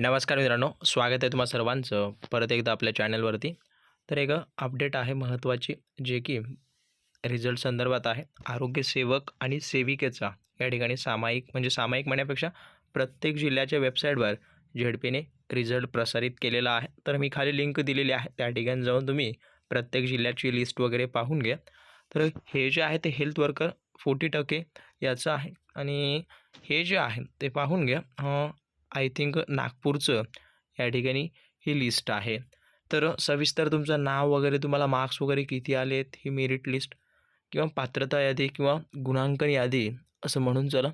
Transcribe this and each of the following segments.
नमस्कार मित्रांनो स्वागत आहे तुम्हा सर्वांचं परत एकदा आपल्या चॅनलवरती. तर एक अपडेट आहे महत्त्वाची जे की रिझल्ट संदर्भात आहे. आरोग्य सेवक आणि सेविकेचा या ठिकाणी सामायिक म्हणजे सामायिक म्हणण्यापेक्षा प्रत्येक जिल्ह्याच्या वेबसाईटवर झेडपीने रिझल्ट प्रसारित केलेला आहे. तर मी खाली लिंक दिलेली आहे त्या ठिकाणी जाऊन तुम्ही प्रत्येक जिल्ह्याची लिस्ट वगैरे पाहून घ्या. तर हे जे आहे ते हेल्थ वर्कर फोर्टी टक्के याचं आहे. आणि हे जे आहे ते पाहून घ्या. आय थिंक नागपूरचं या ठिकाणी ही लिस्ट आहे. तर सविस्तर तुमचं नाव वगैरे तुम्हाला मार्क्स वगैरे किती आलेत ही मेरिट लिस्ट किंवा पात्रता यादी किंवा गुणांकन यादी असं म्हणून चला.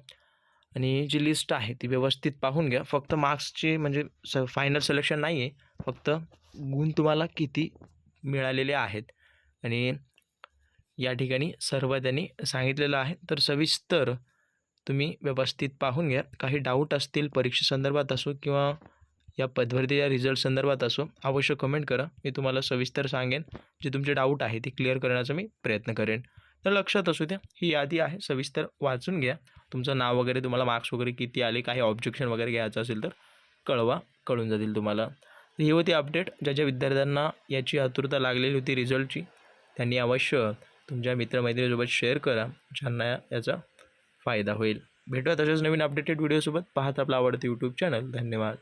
आणि जी लिस्ट आहे ती व्यवस्थित पाहून घ्या. फक्त मार्क्सची म्हणजे स फायनल सिलेक्शन नाही आहे फक्त गुण तुम्हाला किती मिळालेले आहेत. आणि या ठिकाणी सर्व त्यांनी सांगितलेलं आहे. तर सविस्तर तुम्ही व्यवस्थित पाहून घ्या. काही डाऊट असतील परीक्षेसंदर्भात असो किंवा या पदभरतीच्या रिझल्ट संदर्भात असो अवश्य कमेंट करा. मी तुम्हाला सविस्तर सांगेन. जे तुमचे डाऊट आहे ते क्लिअर करण्याचा मी प्रयत्न करेन. तर लक्षात असू द्या ही यादी आहे सविस्तर वाचून घ्या. तुमचं नाव वगैरे तुम्हाला मार्क्स वगैरे किती आले काही ऑब्जेक्शन वगैरे घ्यायचं असेल तर कळवा कळून जातील तुम्हाला. तर ही होती अपडेट ज्या ज्या विद्यार्थ्यांना याची आतुरता लागलेली होती रिझल्टची त्यांनी अवश्य तुमच्या मित्रमैत्रिणीसोबत शेअर करा. ज्यांना याचा फायदा होईल. भेटूया तसेच नवीन अपडेटेड व्हिडिओसोबत पाहत आपला आवडतं यूट्यूब चॅनल धन्यवाद.